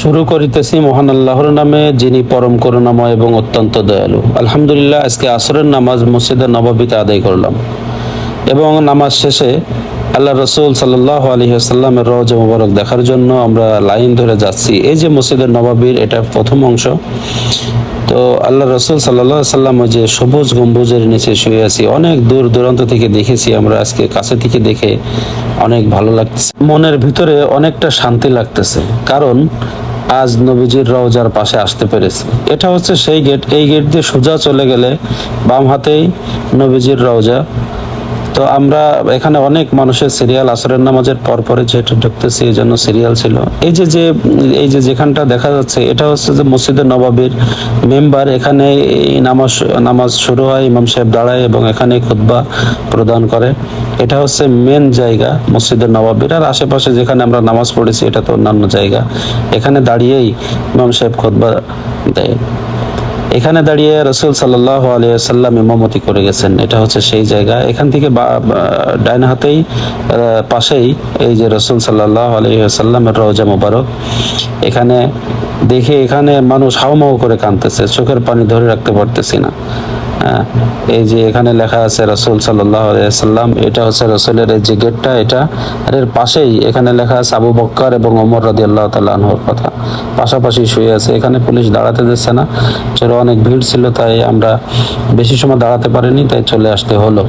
শুরু করিতেছি মহান আল্লাহর নামে, যিনি পরম করুণাময় এবং অত্যন্ত দয়ালু। আলহামদুলিল্লাহ, আজকে আসরের নামাজ মসজিদের নবাবিতে আদায় করলাম। এবং নামাজ শেষে আল্লাহ রসুল সাল্লাহ আলী আসাল্লামের রজ মুবারক দেখার জন্য আমরা লাইন ধরে যাচ্ছি। এই যে মসজিদের নবাবির, এটা প্রথম অংশ। তো আল্লাহ রসুল সাল্লাহ সাল্লাম যে সবুজ গম্বুজের নিচে শুয়ে আছি। অনেক দূর দূরান্ত থেকে দেখেছি আমরা, আজকে কাছে থেকে দেখে অনেক ভালো লাগতেছে। মনের ভিতরে অনেকটা শান্তি লাগতেছে। কারণ আজ নবীজির রওজার পাশে আসতে পেরেছি। এটা হচ্ছে সেই গেট এই গেট দিয়ে সোজা চলে গেলে বাম হাতেই নবীজির রওজা। তো আমরা এখানে অনেক মানুষের সিরিয়াল আসরের নামাজের পর পরে যেহেতু ঢুকতেছি এই জন্য সিরিয়াল ছিল। এই যে যে, এই যে যেখানটা দেখা যাচ্ছে, এটা হচ্ছে যে মসজিদের নবাবির মেম্বার। এখানে এই নামাজ নামাজ শুরু হয়, ইমাম সাহেব দাঁড়ায় এবং এখানে খুতবা প্রদান করে। এটা হচ্ছে মেন জায়গা মসজিদের নবাবির। আর আশেপাশে যেখানে আমরা নামাজ পড়েছি, এটা তো অন্যান্য জায়গা। এখানে দাঁড়িয়েই ইমাম সাহেব খুতবা দেয়। এখানে দাঁড়িয়ে রসুল সাল্লাহ আলিয়াল্লাম ইমামতি করে গেছেন। এটা হচ্ছে সেই জায়গা। এখান থেকে ডাইন হাতেই পাশেই এই যে রসুল সাল্লাহ আলিয়াল্লামের রওজা মোবারক। এখানে দেখে এখানে মানুষ হাউমাউ করে কাঁদতেছে, চোখের পানি ধরে রাখতে পারতেছি না। এই যে এখানে লেখা আছে রসুল সাল্লাহ সাল্লাম এটা হচ্ছে রসুলের যে গেটটা, এটা এর পাশেই এখানে লেখা আছে আবু বক্কর এবং ওমর রাদি আল্লাহ তাল্লাহর কথা। পাশাপাশি শুয়ে আছে, এখানে পুলিশ দাঁড়াতে দিচ্ছে না। চলো অনেক ভিড় ছিল, তাই আমরা বেশি সময় দাঁড়াতে পারিনি, তাই চলে আসতে হলো।